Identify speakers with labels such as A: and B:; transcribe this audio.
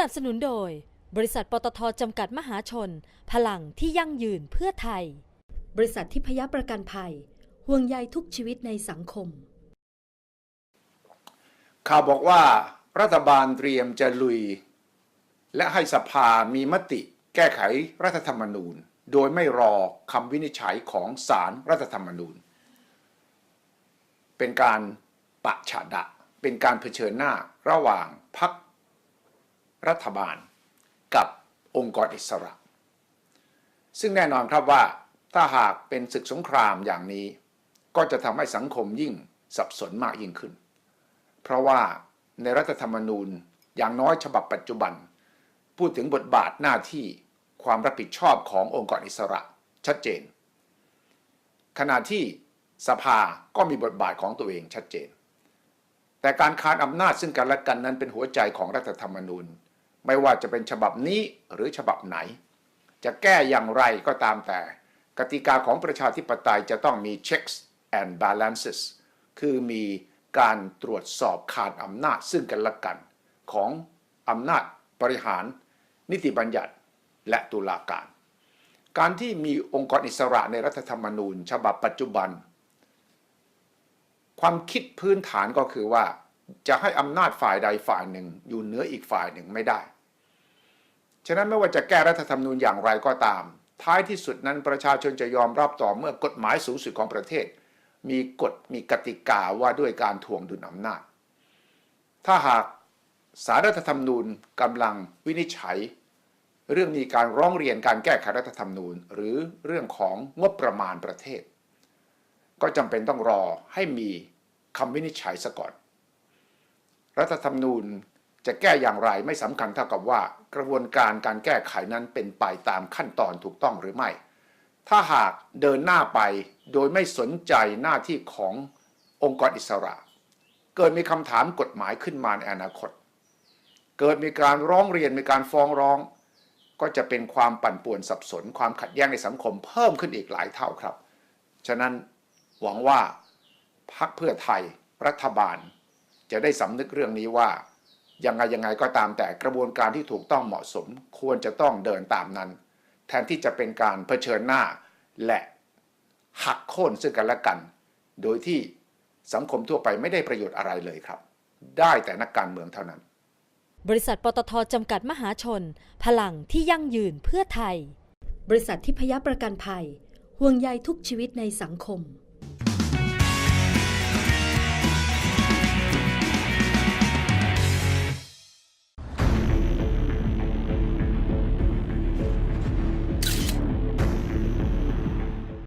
A: นับสนุนโดย บริษัทปตทจำกัดมหาชน พลังที่ยั่งยืนเพื่อไทย บริษัททิพยประกันภัย ห่วงใยทุกชีวิตในสังคม
B: ข่าวบอกว่ารัฐบาลเตรียมจะลุย และให้สภามีมติ แก้ไขรัฐธรรมนูญ โดยไม่รอคำวินิจฉัยของศาลรรัฐธรรมนูญ เป็นการปะฉะดะ เป็นการเผชิญหน้าระหว่างพรรค รัฐบาลกับองค์กรอิสระ ซึ่งแน่นอนครับว่าถ้าหากเป็นศึกสงครามอย่างนี้ ก็จะทำให้สังคมยิ่งสับสนมากยิ่งขึ้น เพราะว่าในรัฐธรรมนูญอย่างน้อยฉบับปัจจุบัน พูดถึงบทบาทหน้าที่ความรับผิดชอบขององค์กรอิสระชัดเจน ขณะที่สภาก็มีบทบาทของตัวเองชัดเจน แต่การคานอำนาจซึ่งกันและกันนั้นเป็นหัวใจของรัฐธรรมนูญ ไม่ว่าจะเป็นฉบับนี้หรือฉบับไหน จะแก้อย่างไรก็ตามแต่ กติกาของประชาธิปไตยจะต้องมี checks and balances คือมีการตรวจสอบคานอำนาจซึ่งกันและกัน ของอำนาจบริหาร นิติบัญญัติและตุลาการ การที่มีองค์กรอิสระในรัฐธรรมนูญ ฉบับปัจจุบัน ความคิดพื้นฐานก็คือว่า จะให้อำนาจฝ่ายใดฝ่ายหนึ่ง อยู่เหนืออีกฝ่ายหนึ่งไม่ได้ ฉะนั้นไม่ว่าจะแก้รัฐธรรมนูญอย่างไรก็ตาม ท้ายที่สุดนั้นประชาชนจะยอมรับต่อเมื่อกฎหมายสูงสุดของประเทศ มีกฎมีกติกาว่าด้วยการทวงดุลอำนาจ ถ้าหากสารรัฐธรรมนูญกำลังวินิจฉัย เรื่องมีการร้องเรียนการแก้ไขรัฐธรรมนูญ หรือเรื่องของงบประมาณประเทศ ก็จำเป็นต้องรอให้มีคำวินิจฉัยซะก่อน รัฐธรรมนูญจะแก้อย่างไรไม่สำคัญเท่ากับว่า กระบวนการการแก้ไขนั้นเป็นไปตามขั้นตอนถูกต้องหรือไม่ ถ้าหากเดินหน้าไปโดยไม่สนใจหน้าที่ขององค์กรอิสระ เกิดมีคำถามกฎหมายขึ้นมาในอนาคต เกิดมีการร้องเรียนมีการฟ้องร้อง ก็จะเป็นความปั่นป่วนสับสน ความขัดแย้งในสังคมเพิ่มขึ้นอีกหลายเท่าครับ ฉะนั้นหวังว่าพรรคเพื่อไทยรัฐบาล จะได้สำนึกเรื่องนี้ว่า ยังไงยังไงก็ตามแต่กระบวนการที่ถูกต้องเหมาะสม ควรจะต้องเดินตามนั้น แทนที่จะเป็นการเผชิญหน้า และหักโค่นซึ่งกันและกัน โดยที่สังคมทั่วไปไม่ได้ประโยชน์อะไรเลยครับ ได้แต่นักการเมืองเท่านั้น
A: บริษัทปตทจำกัดมหาชน พลังที่ยั่งยืนเพื่อไทย บริษัททิพยประกันภัย ห่วงใยทุกชีวิตในสังคม